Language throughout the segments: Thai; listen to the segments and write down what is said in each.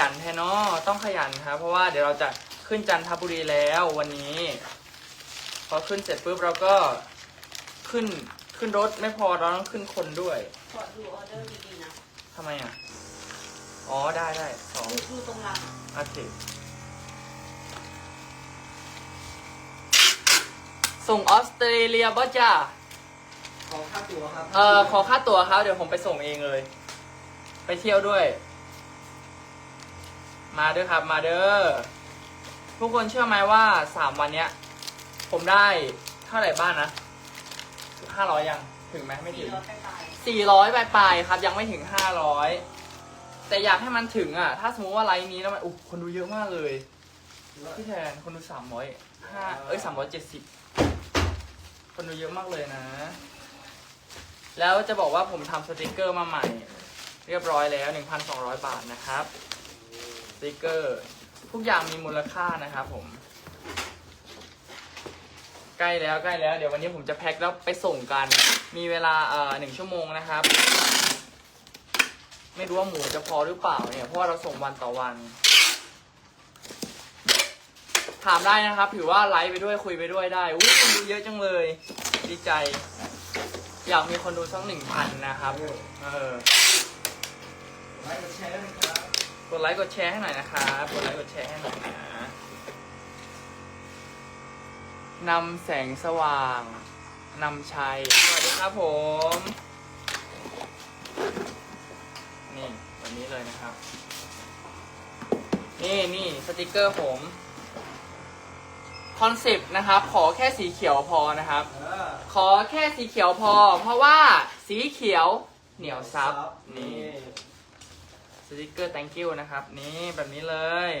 ยันแทนเนาะต้องขยันครับเพราะว่าเดี๋ยวเราจะขึ้นจันทบุรีแล้ววันนี้ พอขึ้นเสร็จปุ๊บเราก็ขึ้นขึ้นรถไม่พอเราต้องขึ้นคนด้วยขอดูออเดอร์ดีๆนะทำไมอะ อ๋อได้ได้สองดูดูตรงหลังโอเคส่งออสเตรเลียบ่จ้าขอค่าตัวครับ เอ่อขอค่าตั๋วครับ เดี๋ยวผมไปส่งเองเลย ไปเที่ยวด้วย มาเด้อครับมาเด้อทุกคนเชื่อไหมว่าสามวันเนี้ย ผมได้เท่าไหร่บ้านนะห้าร้อยยังถึงไหมไม่ถึสี่งร้อยไปลายสี่ร้อยปลายๆครับ ยังไม่ถึงห้าร้อยแต่อยากให้มันถึงอะ ถ้าสมมติว่าไลฟ์นี้แล้วมันอุ๊ยคนดูเยอะมากเลยพี่แทนคนดูสามร้อยห้าเอ้ยสามร้อยเจ็ดสิบคนดูเยอะมากเลยนะ แล้วจะบอกว่าผมทำสติกเกอร์มาใหม่ เรียบร้อยแล้ว1,200บาทนะครับส ติกเกอร์ ทุกอย่างมีมูลค่านะครับผม ใกล้แล้วใกล้แล้ว เดี๋ยววันนี้ผมจะแพ็คแล้วไปส่งกัน มีเวลาเอ่อหนึ่งชั่วโมงนะครับ ไม่รู้ว่าหมูจะพอหรือเปล่าเนี่ย เพราะว่าเราส่งวันต่อวัน ถามได้นะครับ ถือว่าไลฟ์ไปด้วยคุยไปด้วยได้ อุ้ยคนดูเยอะจังเลย ดีใจ อยากมีคนดูสักหนึ่งพันนะครับ เออ ไลค์กดแชร์นะครับ กดไลค์กดแชร์ให้หน่อยนะครับกดไลค์กดแชร์ให้หน่อยนะนำแสงสว่างนำชัยสวัสดีครับผม นี่วันนี้เลยนะครับ นี่นี่สติกเกอร์ผมคอนเซปต์นะครับ ขอแค่สีเขียวพอนะครับ ขอแค่สีเขียวพอ เพราะว่าสีเขียวเหนียวซับนี่ ติกเกอร์ thank you นะครับ นี่แบบนี้เลย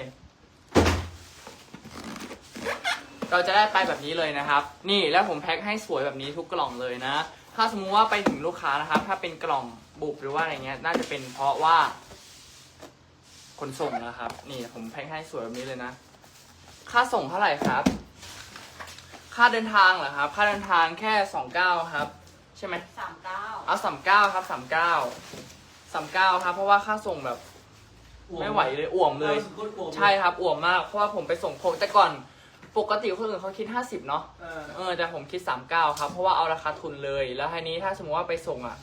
เราจะได้ไปแบบนี้เลยนะครับ นี่แล้วผมแพ็คให้สวยแบบนี้ทุกกล่องเลยนะ ถ้าสมมุติว่าไปถึงลูกค้านะครับ ถ้าเป็นกล่องบุบหรือว่าอะไรเงี้ย น่าจะเป็นเพราะว่าขนส่งนะครับ นี่ผมแพ็คให้สวยแบบนี้เลยนะ ค่าส่งเท่าไหร่ครับ ค่าเดินทางเหรอครับ ค่าเดินทางแค่สองเก้าครับ ใช่ไหมสามเก้าเอาสามเก้าครับสามเก้าสามเก้าครับ เพราะว่าค่าส่งแบบ ไม่ไหวเลยอ่วมเลย ใช่ครับอ่วมมากเพราะว่าผมไปส่งผมแต่ก่อนปกติคนอื่นเขาคิดห้าสิบเนาะเออเออแต่ผมคิดสามเก้าครับ เพราะว่าเอาราคาทุนเลย แล้วทีนี้ถ้าสมมติว่าไปส่งอะ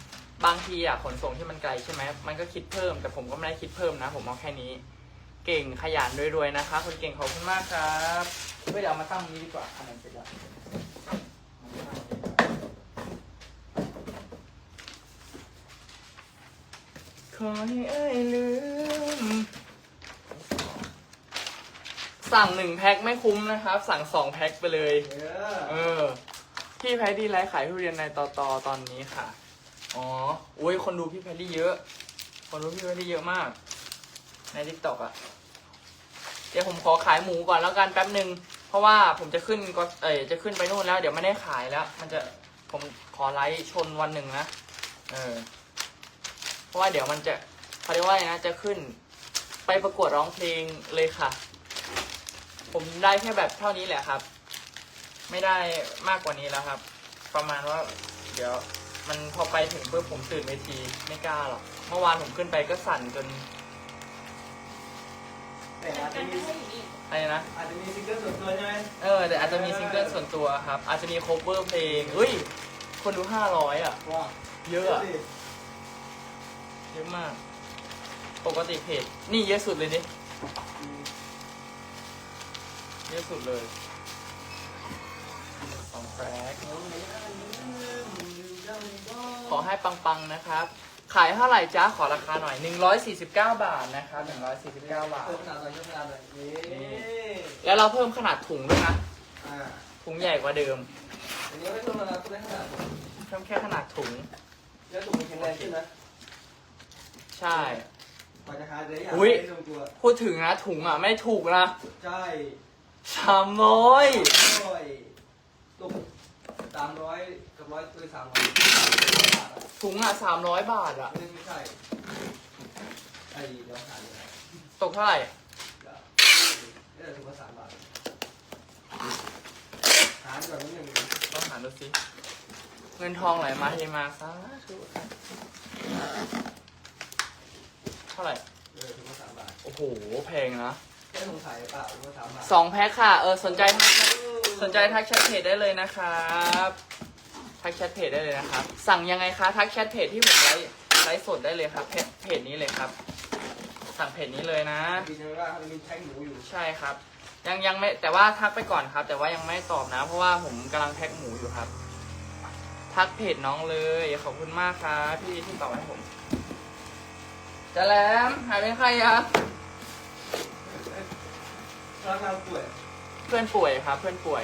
บางทีอะขนส่งที่มันไกลใช่ไหมมันก็คิดเพิ่ม แต่ผมก็ไม่ได้คิดเพิ่มนะ ผมเอาแค่นี้ เก่งขยันรวยๆนะคะคนเก่งขอบคุณมากครับเฮ้ยเดี๋ยวเอามาตั้งตรงนี้ดีกว่าอันนั้นเสร็จแล้ว ขอให้เอ้ยลืม สั่งหนึ่งแพ็คไม่คุ้มนะครับ สั่งสองแพ็คไปเลยเออเออ พี่แพดดี้ไลฟ์ขายทุเรียนในตอตอตอนนี้ค่ะ อ๋ออุ้ยคนดูพี่แพดดี้เยอะ คนดูพี่แพดดี้เยอะมาก ในทิกตอกอะเดี๋ยวผมขอขายหมูก่อนแล้วกันแป๊บหนึ่งเพราะว่าผมจะขึ้นก็เอ้ยจะขึ้นไปนู่นแล้ว เดี๋ยวไม่ได้ขายแล้ว มันจะผมขอไลฟ์ชนวันหนึ่งนะ เออ เพราะว่าเดี๋ยวมันจะเขาเรียกว่าอะไรนะ จะขึ้นไปประกวดร้องเพลงเลยค่ะ ผมได้แค่แบบเท่านี้แหละครับ ไม่ได้มากกว่านี้แล้วครับ ประมาณว่า เดี๋ยวมันพอไปถึงปุ๊บผมตื่นเวทีไม่กล้าหรอก เมื่อวานผมขึ้นไปก็สั่นจนแต่อาจกัจะนมีไม่ใช่อย่างนี้อะไรนะ อาจจะมีซิงเกิลส่วนตัวใช่ไหมเออแต่อาจจะมีซิงเกิลส่วนตัวครับ อาจจะมีโคเวอร์เพลงเฮ้ย คนดูห้าร้อยอะว้าเยอะอะ เยอะมาก ปกติเพจนี่เยอะสุดเลยดิเยอะสุดเลยสองแฟกขอให้ปังๆนะครับ ขายเท่าไหร่จ้าขอราคาหน่อย 149 บาทนะครับ149 บาทเพิ่มขนาดหน่อยเพิ่มขนาดหน่อยนี่แล้วเราเพิ่มขนาดถุงด้วยนะอ่าถุงใหญ่กว่าเดิมอันนี้ไม่เพิ่มขนาดเพิ่มขนาดเพิ่มแค่ขนาดถุงแล้วถุงมันแข็งแรงขึ้นนะ ใช่ กว่าจะหาได้อย่างอุ๊ยไม่ลงตัว พูดถึงนะถุงอะไม่ถูกนะใช่สามร้อยร้อยตกสามร้อยกับร้อยตัวสามร้อยบาทอะถุงอะสามร้อยบาทอะ ไม่ไม่ใช่ไอ้เดี๋ยวหาเลยนะตกเท่าไหร่ เดี๋ยวเดี๋ยวถุงละสามบาทหารก่อนนิดนึงต้องหาดูสิ เงินทองไหลมาเทมาซะเท่าไหร่เออถุงละสามบาทโออ้โหแพงนะแค่สงสัยเปล่าว่าสามบาทสองแพ็คค่ะเออสนใจทักสนใจทักแชทเพจได้เลยนะครับทักแชทเพจได้เลยนะครับ สั่งยังไงคะทักแชทเพจที่ผมไลฟ์ไลฟ์สดได้เลยครับเพจเพจนี้เลยครับ สั่งเพจนี้เลยนะ ดีนะว่ามันมีแท่งหมูอยู่ใช่ครับ ยังยังไม่แต่ว่าทักไปก่อนครับ แต่ว่ายังไม่ตอบนะ เพราะว่าผมกำลังแพ็คหมูอยู่ครับ ทักเพจน้องเลยขอบคุณมากครับพี่ที่ตอบให้ผม จะแหลมหายไปใครอะร้านเราป่วยเพื่อนป่วยครับ เพื่อนป่วย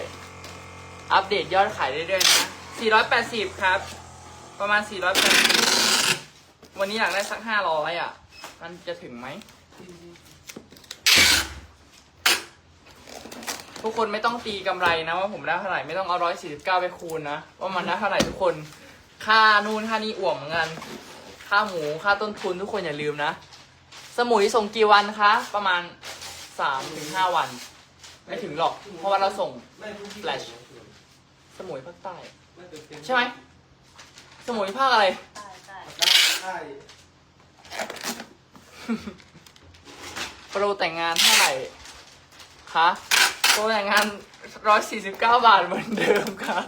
อัปเดตยอดขายเรื่อยๆนะ 480 ครับ ประมาณ 480 วันนี้อยากได้สัก 500 อะ มันจะถึงไหม ทุกคนไม่ต้องตีกำไรนะว่าผมได้เท่าไหร่ไม่ต้องเอา 149 ไปคูณนะ ว่ามันได้เท่าไหร่ทุกคน ค่านู่นค่านี่อ่วมเหมือนกัน ค่าหมูค่าต้นทุนทุกคนอย่าลืมนะ สมุยส่งกี่วันคะ ประมาณ3-5วัน ไม่ถึงหรอก เพราะว่าเราส่งไม่ทุกที่ Flash สมุยภาคใต้ไม่เป็นเต็ใช่ไหม สมุยภาคอะไร ใช่ใช่ได้ได้โปรแต่งงานเท่าไหร่คะโปรแต่งงาน149บาทเหมือนเดิมครับ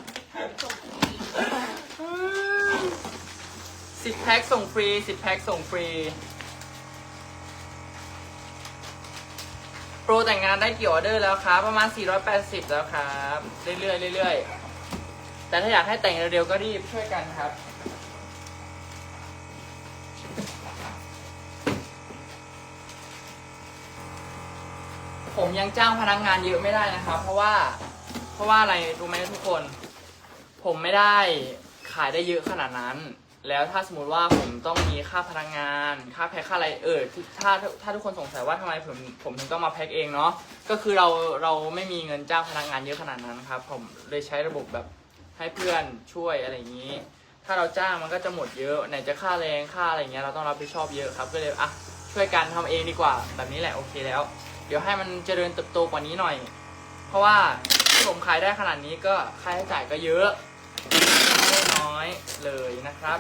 สิบแพ็คส่งฟรีสิบแพ็คส่งฟรี โปรแต่งงานได้กี่ออเดอร์แล้วครับ ประมาณ 480 แล้วครับ เรื่อยๆเรื่อยๆ แต่ถ้าอยากให้แต่งเร็วๆก็รีบช่วยกันครับผมยังจ้างพนักงานเยอะไม่ได้นะครับ เพราะว่าเพราะว่าอะไรรู้ไหมทุกคน ผมไม่ได้ขายได้เยอะขนาดนั้น แล้วถ้าสมมติว่าผมต้องมีค่าพนักงาน ค่าแพ็คค่าอะไรเออถ้าถ้าถ้าทุกคนสงสัยว่าทำไมผมผมถึงต้องมาแพ็คเองเนาะก็คือเราเราไม่มีเงินจ้างพนักงานเยอะขนาดนั้นครับ ผมเลยใช้ระบบแบบให้เพื่อนช่วยอะไรอย่างนี้ ถ้าเราจ้างมันก็จะหมดเยอะไหนจะค่าแรงค่าอะไรเงี้ยเราต้องรับผิดชอบเยอะครับ ก็เลยอะช่วยกันทำเองดีกว่า แบบนี้แหละโอเคแล้ว เดี๋ยวให้มันเจริญเติบโตกว่านี้หน่อย เพราะว่าที่ผมขายได้ขนาดนี้ก็ค่าใช้จ่ายก็เยอะ ไม่ได้น้อยเลยนะครับ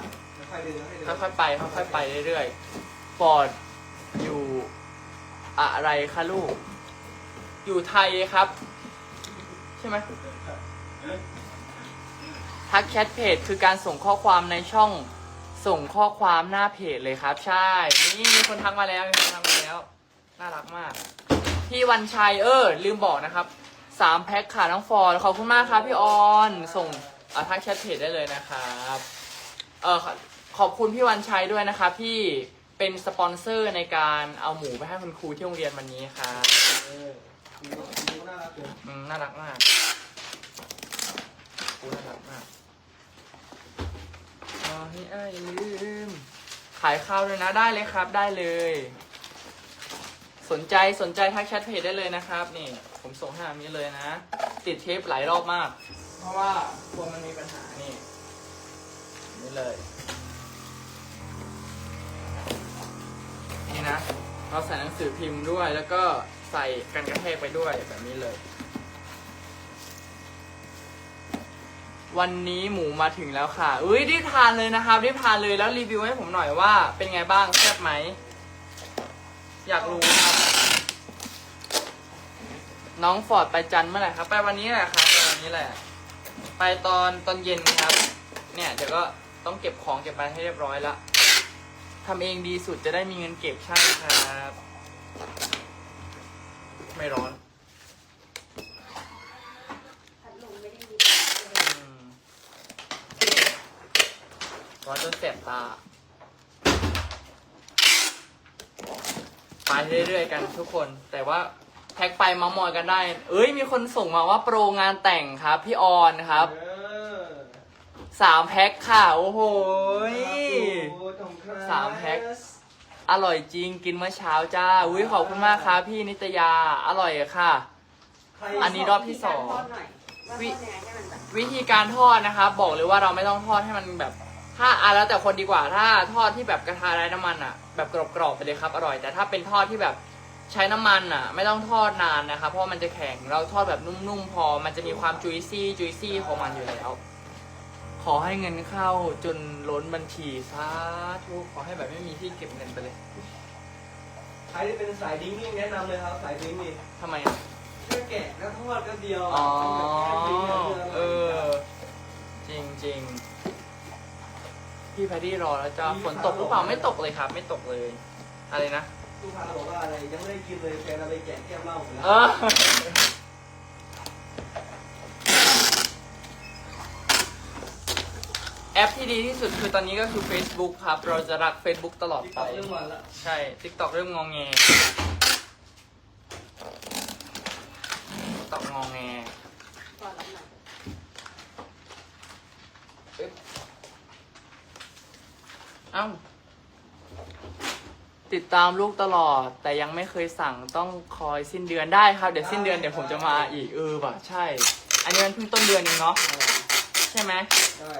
ค่อยๆเดินค่อยๆเดินค่อยไปค่อยๆไปเรื่อยๆฟอร์ดอยู่อะไรคะลูก อยู่ไทยครับ ใช่ไหมทักแชทเพจคือการส่งข้อความในช่องส่งข้อความหน้าเพจเลยครับ ใช่ นี่มีคนทักมาแล้วมีคนทักมาแล้ว น่ารักมาก พี่วันชัยเออ ลืมบอกนะครับสามแพ็คค่ะน้องฟอร์ดขอบคุณมากครับพี่ออน ส่ง เอาทักแชทเพจได้เลยนะครับเออขอบคุณพี่วันชัยด้วยนะครับที่เป็นสปอนเซอร์ในการเอาหมูไปให้คุณครูที่โรงเรียนวันนี้ครับเออดูดูน่ารักเลยอืมน่ารักมากครูน่ารักมากรอให้อ้ายลืม ขายข้าวเลยนะได้เลยครับได้เลย สนใจสนใจทักแชทเพจได้เลยนะครับ นี่ ผมส่งให้แบบนี้เลยนะ ติดเทปหลายรอบมาก เพราะว่ากลัวมันมีปัญหานี่ นี่เลย นี่นะ เราใส่หนังสือพิมพ์ด้วยแล้วก็ใส่กันกระแทกไปด้วยแบบนี้เลย วันนี้หมูมาถึงแล้วค่ะ อุ้ยรีบทานเลยนะครับรีบทานเลยแล้วรีวิวให้ผมหน่อยว่าเป็นไงบ้างแซ่บไหม อยากรู้ครับ น้องฟอร์ดไปจันเมื่อไหร่ครับ ไปวันนี้แหละครับไปวันนี้แหละ ไปตอนตอนเย็นครับ เนี่ยเดี๋ยวก็ต้องเก็บของเก็บไปให้เรียบร้อยละทำเองดีสุดจะได้มีเงินเก็บใช่ครับ ไม่ร้อนพัดลมไม่ได้มีอืมร้อนจนแสบตา ไปเรื่อยๆกันทุกคน แต่ว่า แท็กไปเมามอยกันได้ เอ้ยมีคนส่งมาว่าโปรงานแต่งครับ พี่ออนครับเออสามแพ็คค่ะ โอ้โหย โอ้ขอบคุณครับสามแพ็ค อร่อยจริงกินเมื่อเช้าจ้า อุ้ยขอบคุณมากครับพี่นิตยาอร่อยค่ะ ใครอันนี้รอบที่สองทอดหน่อยว่าทอดยังไงให้มันแบบวิธีการทอดนะครับ บอกเลยว่าเราไม่ต้องทอดให้มันแบบ ถ้าอะแล้วแต่คนดีกว่าถ้าทอดที่แบบกระทะไร้น้ำมันอะ แบบกรอบๆไปเลยครับ อร่อย แต่ถ้าเป็นทอดที่แบบ ใช้น้ำมันอะ ไม่ต้องทอดนานนะครับเพราะว่ามันจะแข็งเราทอดแบบนุ่มๆพอ มันจะมีความจุยซี่จุยซี่ของมันอยู่แล้ว ขอให้เงินเข้าจนล้นบัญชีสาธุขอให้แบบไม่มีที่เก็บเงินไปเลยใครรที่เป็นสายดิ้งนี่แนะนำเลยครับสายดิ้งนี่ทำไมอะแค่แกะแล้วทอดก็เดียวอ๋อมันแบบแค่ดิ้งะเออ จริงจริงพี่แพดดี้รอแล้วจ้าฝนตกหรือเปล่าไม่ตกเลยครับ ไม่ตกเลย อะไรนะ ลูกค้าบอกว่าอะไรยังไม่ได้กินเลยแฟนเราไปแกะแก้มเหล้าหมดแล้วเออแอปที่ดีที่สุดคือตอนนี้ก็คือ Facebook ครับ เราจะรัก Facebook ตลอดติ๊กไปต็อกเรื่องวันละใช่ TikTok เริ่มงองแง TikTok งองแงก่อนรับหน่อยเอ้า ติดตามลูกตลอด แต่ยังไม่เคยสั่งต้องคอยสิ้นเดือนได้ครับ เดี๋ยวสิ้นเดือนเดี๋ยวผมจะมาอีกเออว่ะใช่ อันนี้มันเพิ่งต้นเดือนเองเนาะใช่ไหมใช่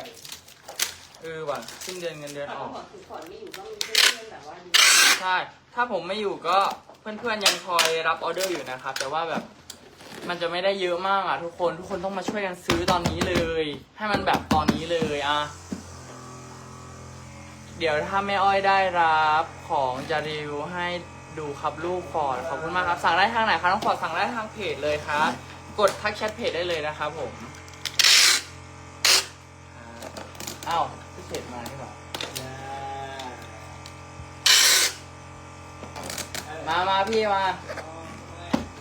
เออว่ะสิ้นเดือนเงินเดือนถ้าออกผ่อนถึงผ่อนไม่อยู่ก็มีเพื่อนๆแบบว่าดีใช่ถ้าผมไม่อยู่ก็เพื่อนๆยังคอยรับออเดอร์อยู่นะครับ แต่ว่าแบบมันจะไม่ได้เยอะมากอะทุกคนทุกคนต้องมาช่วยกันซื้อตอนนี้เลย ให้มันแบบตอนนี้เลยอะ เดี๋ยวถ้าแม่อ้อยได้รับของจะรีวิวให้ดูครับลูกฟอร์ดขอบคุณมากครับสั่งได้ทางไหนครับน้องฟอร์ดสั่งได้ทางเพจเลยครับ กดทักแชทเพจได้เลยนะครับผมอ้าวพี่เพจมาใช่ปะมามาพี่มา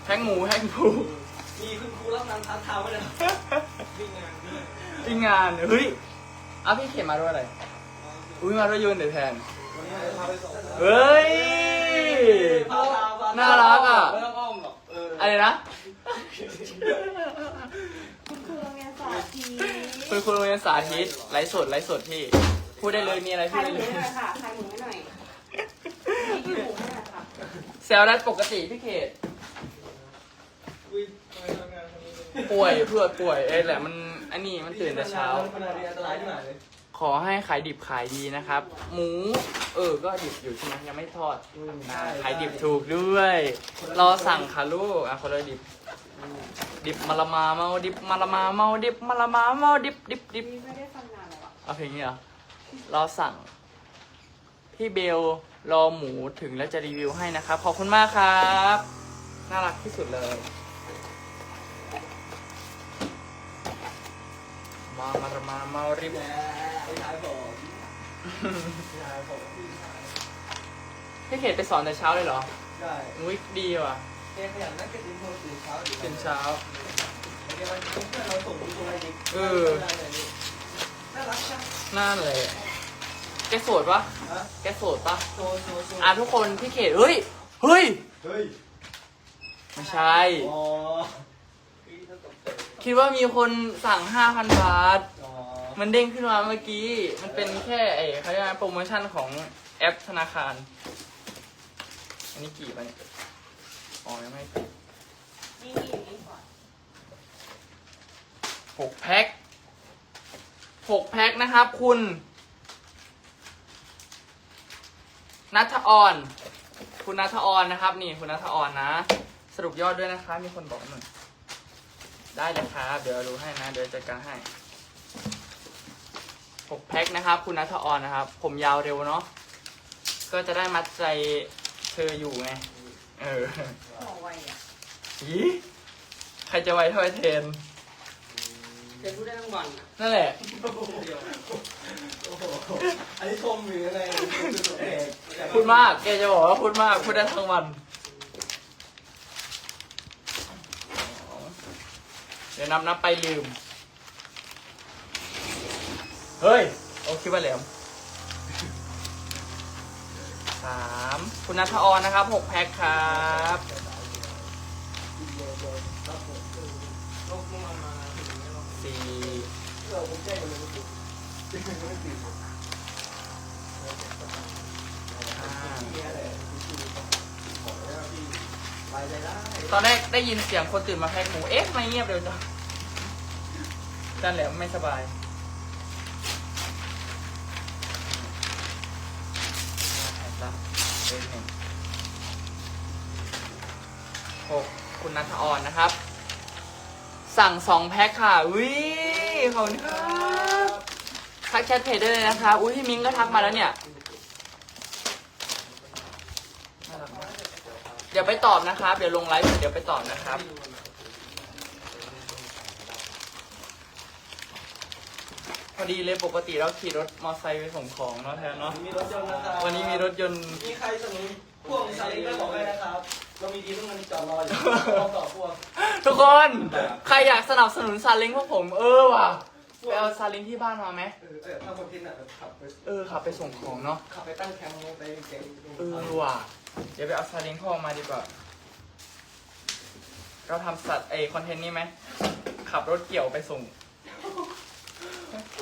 แทงหมูแทงหมูมีคุณครูรับงานพาร์ทไทม์ไว้เลยวิ่งงานวิ่งที่งานเฮ้ยอ้าวพี่เข็มมาด้วยอะไร อุ้ยมาด้วยยนต์เดี๋ยวแทนวันนี้จะพาไปส่งเฮ้ยพาทำพาทำน่ารักอะ ไม่ต้องอ้อมหรอกเอออะไรนะ คุณครูโรงเรียนสาธิตคุณครูโรงเรียนสาธิตไลฟ์สดไลฟ์สดพี่ พูดได้เลยมีอะไรพูขาดยได้หมูเลยให้หน่อยค่ะขายหมูให้หน่อยมีกี่หมูให้หน่อยค่ะแซวได้ปกติพี่เขต อุ้ยทำไมทำงานคนนี้เลยป่วยเพื่อป่วยเอ้ยแหละมันอันนี้มันตื่นแต่เช้า มันอะไรอันตรายที่ไหนเลย ขอให้ขายดิบขายดีนะครับ หมู เออ ก็ดิบอยู่ใช่ไหมยังไม่ทอดนะขายดิบถูกด้วย รอสั่งค่ะลูกอะคนละดิบ ดิบมาละมาเมาดิบมาละมาเมาดิบมาละมาเมาดิบดิบดิบไม่ได้ฟังนานแล้วอะเอาเพลงนี้เหรอรอสั่ง พี่เบลรอหมูถึงแล้วจะรีวิวให้นะครับ ขอบคุณมากครับ น่ารักที่สุดเลย มามามามาริบแหมไอ้ชายผมไอ้ชายผมพี่ชายพี่เขตไปสอนแต่เช้าเลยเหรอ ใช่อุ้ยดีว่ะแกขยันนักเก็ตอินโทรตื่นเช้าอยู่ตื่นเช้าแกมันเพื่อนเราส่งที่ตัวอะไรดิเออน่ารักจังนั่นเลยแกโสดปะฮะแกโสดปะโซโซโซอะทุกคนพี่เขตเฮ้ย เฮ้ย เฮ้ย ไม่ใช่อ๋อ คิดว่ามีคนสั่ง 5,000 บาทอ๋อมันเด้งขึ้นมาเมื่อกี้ มันเป็นแค่ไอ้เขาเรียกว่าโปรโมชั่นของแอปธนาคาร อันนี้กี่ปะเนี่ยอ๋อยังไม่ปิดนี่นี่อย่างนี้ก่อนหกแพ็คหกแพ็คนะครับคุณนัทออน คุณนัทออนนะครับ นี่คุณนัทออนนะ สรุปยอดด้วยนะคะ มีคนบอกหน่อย ได้เลยครับ เดี๋ยวดูให้นะ เดี๋ยวจัดการให้หกแพ็คนะครับ คุณนัทออนนะครับ ผมยาวเร็วเนาะ ก็จะได้มัดใจเธออยู่ไง เออห่อไวอะอีใครจะไวเท่าไอเทนเดี๋ยวพูดได้ทั้งวันอะนั่นแหละเดียวโอ้โหอันนี้ชมหรืออะไรคือตัวเอกพูดมาก แกจะบอกว่าพูดมาก พูดได้ทั้งวัน เดี๋ยวนับนับไปลืม เฮ้ย โอ้คิดว่าแหลมสามคุณนัทออนนะครับหกแพ็คครับสี่ห้า ตอนแรกได้ยินเสียงคนตื่นมาแพ็คหมู เอ๊ะทำไม่เงียบเร็วจังจันแหลมไม่สบายหนึ่งหกคุณนัทออนนะครับ สั่งสองแพ็คค่ะอุ้ยขอบคุณครับทักแชทเพจได้เลยนะคะ อุ้ยพี่มิ้งก็ทักมาแล้วเนี่ยน่ารักมาก ดี๋ยวไปตอบนะครับ เดี๋ยวลงไลฟ์เดี๋ยวไปตอบนะครับพอดีเลยปกติเราขี่รถมอเตอร์ไซค์ไปส่งของเนาะแทนเนาะมีรถยนต์นะครับวันนี้มีรถยนต์มีใครสนุนพวกซาเล้งก็บอกได้นะครับ เรามีทีมงานจอดรออยู่รอต่อพวกทุกคนใครอยากสนับสนุนซาเล้งพวกผมเออว่ะไปเอาซาเล้งที่บ้านมาไหมเออเออถ้าคนที่น่ะขับไปเออขับไปส่งของเนาะขับไปตั้งแคมป์ไปแก๊งเออว่ะ เดี๋ยวไปเอาซาเล้งเข้ามาดีกว่า เราทำสัตว์ไอคอนเทนต์นี้ไหม ขับรถเกี่ยวไปส่ง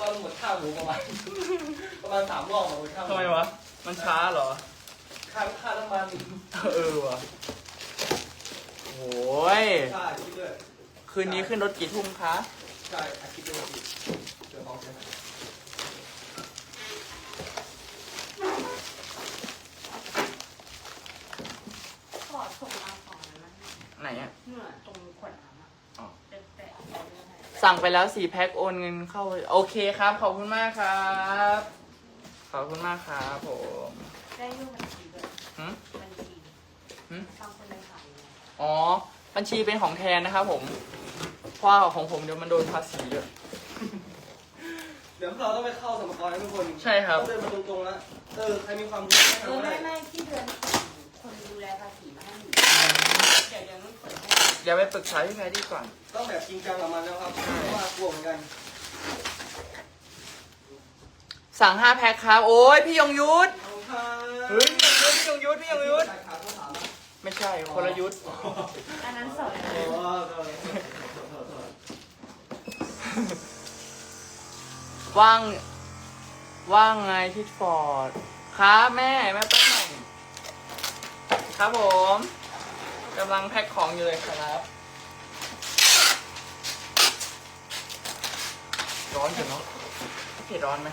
วันหมดค่าหมูประมาณประมาณสามรอบหมดค่าหทำไมวะ มันช้าเหรอ ค่าค่าน้ำมันเออว่ะโอ้ย ค่าที่ด้วยคืนนี้ขึ้นรถกี่ทุ่มคะ ใช่อาทิตย์เดียวอีกเดี๋ยวของใช่ไหม ขอส่งมาของนั้นนะ ไหนอะ เหนื่อยตรงขวดน้ำอะอ๋อ เป็นแปะเอาไว้ให้สั่งไปแล้วสี่แพ็คโอนเงินเข้า โอเคครับ ขอบคุณมากครับ ขอบคุณมากครับผมได้รูปบัญชีด้วยหึ บัญชีหึฟังคนเลยขายยังไงอ๋อ บัญชีเป็นของแทนนะครับผมเพราะว่าของผมเดี๋ยวมันโดนภาษีเยอะ เดี๋ยวเราต้องไปเข้าสมรกรนะทุกคนใช่ครับ ต้องเดินมาตรงๆแล้วเออใครมีความรู้เออไม่ไม่ที่เดือนส่งคนดูแลภาษีมาให้หนูเดี๋ยวเดี๋ยวนุ่นขนให้ เดี๋ยวไปปรึกษาพี่แพรรี่ก่อน ต้องแบบจริงจังกับมันนะครับเพราะว่ากลัวเหมือนกันสั่งห้าแพ็คครับ โอ้ยพี่ยงยุทธขอบคุณครับเฮ้ยพี่ยงยุทธพี่ยงยุทธพี่ยงยุทธใช่ครับต้องถามนะไม่ใช่คนละยุทธอันนั้นสอนโอ้โหโทษโทษโทษว่างว่างไงที่ฟอร์ดครับแม่แม่แป๊บหน่อยครับผม กำลังแพ็คของอยู่เลยครับร้อนจังเนาะเผ็ดร้อนไหม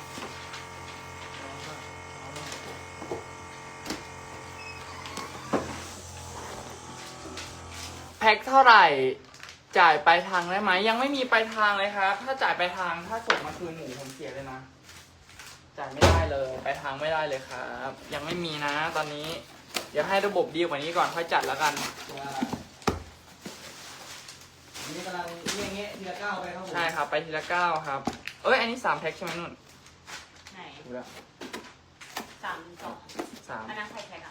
แพ็คเท่าไหร่จ่ายปลายทางได้ไหมยังไม่มีปลายทางเลยครับ ถ้าจ่ายปลายทางถ้าส่งมาคืนหมูผมเสียเลยนะ จ่ายไม่ได้เลยปลายทางไม่ได้เลยครับ ยังไม่มีนะตอนนี้ เดี๋ยวให้ระบบดีกว่านี้ก่อนค่อยจัดแล้วกัน อันนี้กำลังเงี้ยเงี้ยทีละก้าวไปครับผมใช่ครับ ไปทีละเก้าครับ เอ้ย อันนี้สามแพ็คใช่ไหมนุ่นไหนดูแล้วสามสองสามอันนั้นใครแพ็คอะ